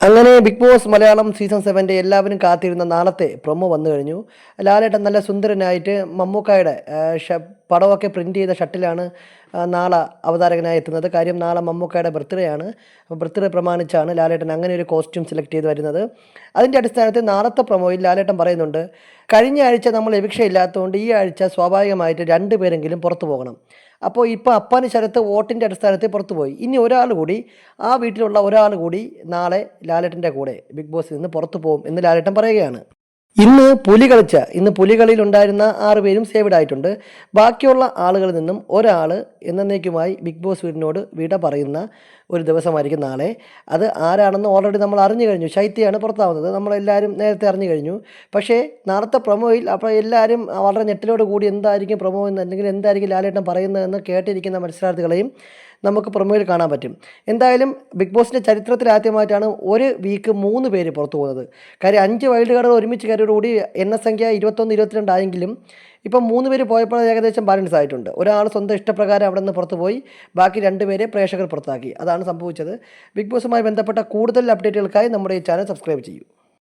അങ്ങനെ big boss Malayalam season സെവന്റെ എല്ലാവരും കാത്തിരുന്ന നാളത്തെ പ്രൊമോ വന്നു കഴിഞ്ഞു. ലാലേട്ടൻ നല്ല സുന്ദരനായിട്ട് മമ്മൂക്കായുടെ പടമൊക്കെ പ്രിന്റ് ചെയ്ത ഷട്ടിലാണ് നാളെ അവതാരകനായി എത്തുന്നത്. കാര്യം നാളെ മമ്മൂക്കയുടെ ബർത്ത്ഡേ ആണ്. ബർത്ത്ഡേ പ്രമാണിച്ചാണ് ലാലേട്ടൻ അങ്ങനെ ഒരു കോസ്റ്റ്യൂം സെലക്ട് ചെയ്ത് വരുന്നത്. അതിന്റെ അടിസ്ഥാനത്തിൽ നാളത്തെ പ്രൊമോയിൽ ലാലേട്ടൻ പറയുന്നുണ്ട് കഴിഞ്ഞ ആഴ്ച നമ്മൾ എവിക്ഷ ഇല്ലാത്തതുകൊണ്ട് ഈ ആഴ്ച സ്വാഭാവികമായിട്ട് രണ്ട് പേരെങ്കിലും പുറത്തു പോകണം. അപ്പോൾ ഇപ്പോൾ അപ്പാന് ശരത്ത് വോട്ടിന്റെ അടിസ്ഥാനത്തിൽ പുറത്തു പോയി. ഇനി ഒരാൾ കൂടി ആ വീട്ടിലുള്ള ഒരാൾ കൂടി നാളെ ലാലേട്ടന്റെ കൂടെ ബിഗ് ബോസിൽ നിന്ന് പുറത്തു പോകും എന്ന് ലാലേട്ടൻ പറയുകയാണ്. ഇന്ന് പുലി കളിച്ച ഇന്ന് പുലികളിൽ ഉണ്ടായിരുന്ന ആറ് പേരും സേവ്ഡ് ആയിട്ടുണ്ട്. ബാക്കിയുള്ള ആളുകളിൽ നിന്നും ഒരാൾ എന്നേക്കുമായി ബിഗ് ബോസ് വീടിനോട് വിട പറയുന്ന ഒരു ദിവസമായിരിക്കും നാളെ. അത് ആരാണെന്ന് ഓൾറെഡി നമ്മൾ അറിഞ്ഞു കഴിഞ്ഞു. ശൈത്യയാണ് പുറത്താവുന്നത്. നമ്മളെല്ലാവരും നേരത്തെ അറിഞ്ഞു കഴിഞ്ഞു. പക്ഷേ നാളത്തെ പ്രൊമോയിൽ അപ്പോൾ എല്ലാവരും വളരെ ഞെട്ടിലോട് കൂടി എന്തായിരിക്കും പ്രൊമോ എന്ന് അല്ലെങ്കിൽ എന്തായിരിക്കും ലാലേട്ടൻ പറയുന്നതെന്ന് കേട്ടിരിക്കുന്ന മത്സരാർത്ഥികളെയും നമുക്ക് പ്രൊമോയിൽ കാണാൻ പറ്റും. എന്തായാലും ബിഗ് ബോസിന്റെ ചരിത്രത്തിൽ ആദ്യമായിട്ടാണ് ഒരു വീക്ക് മൂന്ന് പേര് പുറത്തു പോകുന്നത്. കാര്യം അഞ്ച് വൈൽഡ് കാർഡുകൾ ഒരുമിച്ച് കയറിയോടുകൂടി എണ്ണസംഖ്യ ഇരുപത്തൊന്ന് ഇരുപത്തിരണ്ടായെങ്കിലും ഇപ്പം മൂന്ന് പേര് പോയപ്പോൾ ഏകദേശം ബാലൻസ് ആയിട്ടുണ്ട്. ഒരാൾ സ്വന്തം ഇഷ്ടപ്രകാരം അവിടെ നിന്ന് പുറത്തു പോയി ബാക്കി രണ്ട് പേരെ പ്രേക്ഷകർ പുറത്താക്കി. അതാണ് സംഭവിച്ചത്. ബിഗ് ബോസുമായി ബന്ധപ്പെട്ട കൂടുതൽ അപ്ഡേറ്റുകൾക്കായി നമ്മുടെ ഈ ചാനൽ സബ്സ്ക്രൈബ് ചെയ്യൂ.